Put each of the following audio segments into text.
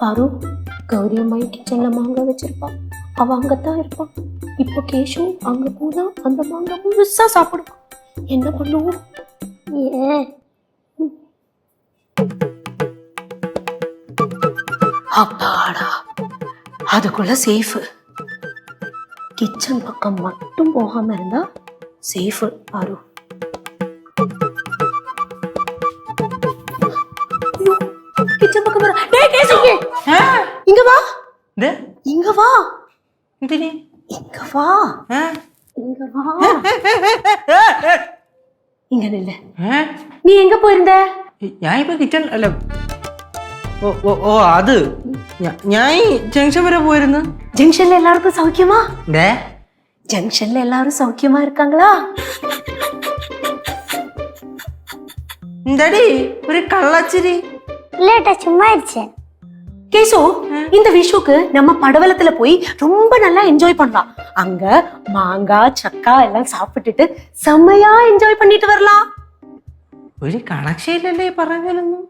பாரு கௌரி அம்மாயி கிச்சன்ல மாங்காய் வச்சிருப்பா. அவ தான் இருப்பான் இப்போ கேஷு அங்க போனா அந்த மாங்காய் முழுசாக சாப்பிடுவான் என்ன பண்ணுவோம்? ஏன்? அப்பாடா அதுக்குள்ள சேஃப் கிச்சன் பக்கம் மட்டும் போகாம இருந்தா சேஃப் பாரு. கிச்சன் பக்கம் டேய் கேசு இங்க வா ഇത് இங்க வா എന്തിന് இங்க வா ഏ? இங்க வா இங்க நில்லு ഏ? நீ எங்க போயிருந்த ഞാൻ ഇപ്പൊ കിച്ചൺ അല്ല ഓ ഓ ഓ അത് ഞാ- ഞാൻ ഈ ജംഗ്ഷൻ വരെ പോയിരുന്നു ஜங்ஷன்ல எல்லாருக்கும் சௌக்கியமா ഡേ ஜங்ஷன்ல எல்லாரும் சௌக்கியமா இருக்காங்களா എന്താടി ഒരു കള്ളച്ചിരി இல்லட்டா சும்மா ஆயிடுச்சேன் கேசு இந்த விஷுக்கு நம்ம படவலத்துல போய் ரொம்ப நல்லா என்ஜாய் பண்ணலாம். அங்க மாங்காய் சக்கா எல்லாம் சாப்பிட்டுட்டு செம்மையா என்ஜாய் பண்ணிட்டு வரலாம். ഒരു കണക്ഷയില്ലല്ലേ പറഞ്ഞാലൊന്നും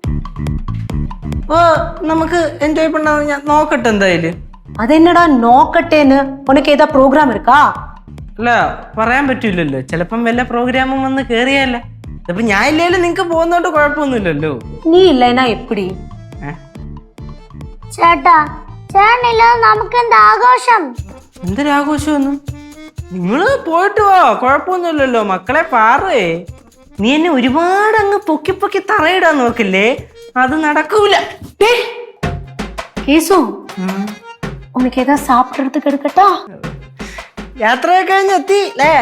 ഓ നമുക്ക് എൻജോയ് പണ്ടാ ഞാൻ നോക്കട്ടെ എന്തായാലും. അതെന്നടാ നോക്കട്ടേന്ന്? ഉനക്ക് ഏതാ പ്രോഗ്രാം എടുക്കാ അല്ല പറയാൻ പറ്റൂലല്ലോ. ചിലപ്പം വല്ല പ്രോഗ്രാമും വന്ന് കേറിയല്ല അപ്പൊ ഞാൻ ഇല്ലേലും നിങ്ങക്ക് പോകുന്നോണ്ട് കുഴപ്പമൊന്നുമില്ലല്ലോ. நீ இல்லைன்னா எப்படி ഏ? ചേട്ടാ ചേട്ടനില്ലാതെ നമുക്ക് എന്ത് ആഘോഷം എന്തൊരാഘോഷമൊന്നും നിങ്ങള് പോയിട്ട് വാ കുഴപ്പമൊന്നുമില്ലല്ലോ മക്കളെ പാറേ നീ എന്നെ ഒരുപാട് അങ്ങ് പൊക്കി പൊക്കി തറയിടാൻ നോക്കില്ലേ അത് നടക്കൂല டேய் கேசு உனக்கு ஏதாவது சாப்பிடுறதுக்கு எடுக்கட்டா യാത്രയൊക്കെ കഴിഞ്ഞ് എത്തി അല്ലേ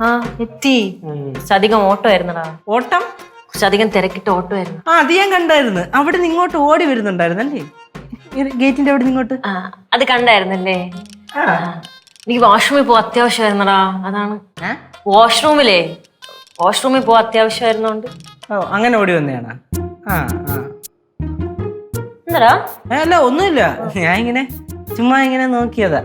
ആ എത്തി കുറച്ച് അധികം ഓട്ടോ ആയിരുന്നടാ ഓട്ടം കുറച്ച് അധികം തിരക്കിട്ട് ഓട്ടോ ആയിരുന്നു ആ അത് ഞാൻ കണ്ടായിരുന്നു അവിടെ നിന്ന് ഇങ്ങോട്ട് ഓടി വരുന്നുണ്ടായിരുന്നല്ലേ ഗേറ്റിന്റെ അവിടെ ഇങ്ങോട്ട്? അത് കണ്ടായിരുന്നല്ലേ? എനിക്ക് വാഷ്റൂമിൽ പോവാ അത്യാവശ്യമായിരുന്നടാ അതാണ്. വാഷ്റൂമിലേ വാഷ്റൂമിൽ പോവാ അത്യാവശ്യമായിരുന്നോണ്ട്. ഓ അങ്ങനെ ഓടി വന്നെയാണ് ആ ആ. എന്താടാ? അല്ല ഒന്നുമില്ല. ഞാൻ ഇങ്ങനെ ചുമ്മാ ഇങ്ങനെ നോക്കിയതാ.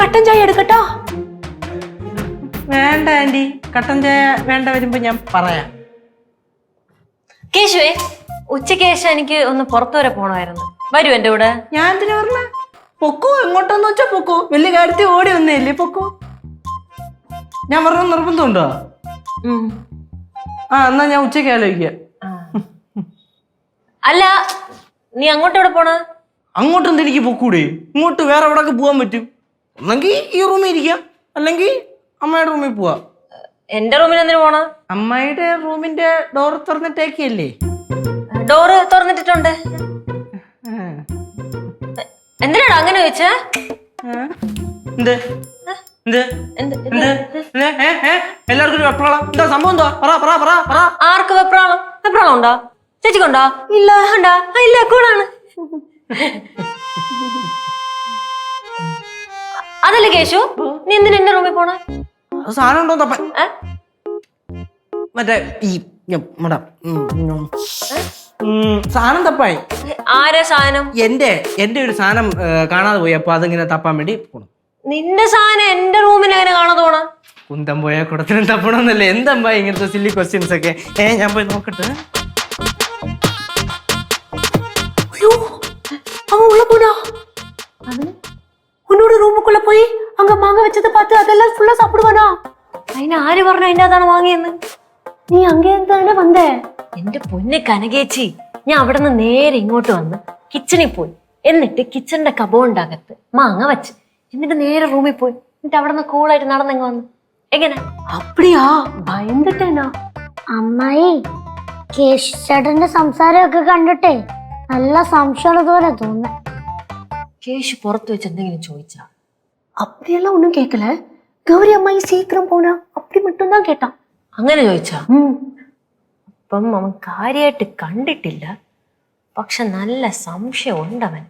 കട്ടൻ ചായ എടുക്കട്ടോ? വേണ്ട ആന്റി. കട്ടൻ ചായ വേണ്ട വരുമ്പോ ഞാൻ പറയാം. കേശുവേ ഉച്ചയ്ക്ക് ശേഷം എനിക്ക് ഒന്ന് പുറത്തു വരെ പോണമായിരുന്നു. വരൂ എന്റെ കൂടെ. ഞാൻ എന്തിനാ പറഞ്ഞ പൊക്കോ എങ്ങോട്ടെന്ന് വെച്ചാ പൊക്കോ. വലിയ കാര്യത്തിൽ ഓടി വന്നേല്ലേ പൊക്കോ. ഞാൻ പറഞ്ഞ നിർബന്ധമുണ്ടോ. ആ എന്നാ ഞാൻ ഉച്ചയ്ക്ക് ആലോചിക്കാം. അല്ല നീ അങ്ങോട്ട് എവിടെ പോണ? അങ്ങോട്ട് എന്ത് എനിക്ക് പൊക്കൂടെ? ഇങ്ങോട്ട് വേറെ എവിടെയൊക്കെ പോകാൻ പറ്റും? ഒന്നെങ്കിൽ ഈ റൂമിൽ ഇരിക്കാം. അല്ലെങ്കിൽ അമ്മയുടെ റൂമിൽ പോവാം. എന്റെ റൂമിൽ എന്തിനു പോണ അമ്മയുടെ റൂമിന്റെ ഡോർ തുറന്നിട്ടേക്കല്ലേ ഡോറ് തുറന്നിട്ടിട്ടുണ്ട്. എന്തിനാടാ അങ്ങനെ ചോദിച്ചേ? എന്ത്? എന്ത്? എന്ത്? എന്ത്? എന്ത്? ഏ, ഏ? എല്ലാവർക്കും ഒരു വെപ്രാളം. എന്താ സംഭവം എന്താ? പറ പറ പറ പറ. ആർക്ക് വെപ്രാളം? വെപ്രാളം ഉണ്ടോ? ചേച്ചിക്കുണ്ടോ? ഇല്ല ഉണ്ടോ? ഇല്ല അതല്ലേ കേശു? നീ എന്തിനാ എന്റെ റൂമിൽ പോണ? സാധനം ഉണ്ടോ തപ്പ മറ്റേ ഈ സാധനം തപ്പായി. ആരാ സാധനം? എന്റെ എന്റെ ഒരു സാധനം കാണാതെ പോയി. അപ്പൊ അതിങ്ങനെ തപ്പാൻ വേണ്ടി പോണം. നിന്റെ സാധനം എന്റെ റൂമിൽ എങ്ങനെ കാണാതെ പോണ? കുന്തം പോയ കുടത്തിനും തപ്പണമെന്നല്ലേ എന്തമ്പാ ഇങ്ങനത്തെ സില്ലി ക്വസ്റ്റ്യൻസ് ഒക്കെ? ഏ ഞാൻ പോയി നോക്കട്ടെ. അവൻ ഉള്ള പോനാ അവൻ ഉന്നോട് റൂമുക്കുള്ള പോയി? அங்க மாங்காய் வச்சதை பார்த்து அதெல்லாம் ஃபுல்லா சாப்பிடுவானா അതിന് ആര് പറഞ്ഞു അതിന്റെ അതാണ് വാങ്ങിയെന്ന് நீ அங்கே தானே வந்த എന്റെ പൊന്നെ കനകേച്ചി ഞാൻ അവിടെ നിന്ന് നേരെ ഇങ്ങോട്ട് വന്ന് കിച്ചണിൽ പോയി എന്നിട്ട് കിച്ചണിന്റെ കബോണിന്റെ അകത്ത് മാങ്ങ വെച്ച് എന്നിട്ട് നേരെ റൂമിൽ പോയി എന്നിട്ട് അവിടെ നിന്ന് കൂളായിട്ട് നടന്നെങ്ങ് വന്നു എങ്ങനെ அப்படியா பயந்துட்டேனா അമ്മായി കേശു ചേട്ടന്റെ സംസാരമൊക്കെ കണ്ടിട്ടേ നല്ല സംശയമുള്ളത് പോലെ തോന്നുന്നു കേശു പുറത്ത് വെച്ച് എന്തെങ്കിലും ചോദിച്ചാ அப்படியெல்லாம் ஒண்ணும் கேட்கல கௌரி அம்மாயி சீக்கிரம் போனா அப்படி மட்டும் தான் கேட்டான் അങ്ങനെ ചോദിച്ചാ ம் അപ്പം അവൻ കാര്യമായിട്ട് കണ്ടിട്ടില്ല പക്ഷെ നല്ല സംശയം ഉണ്ടവൻ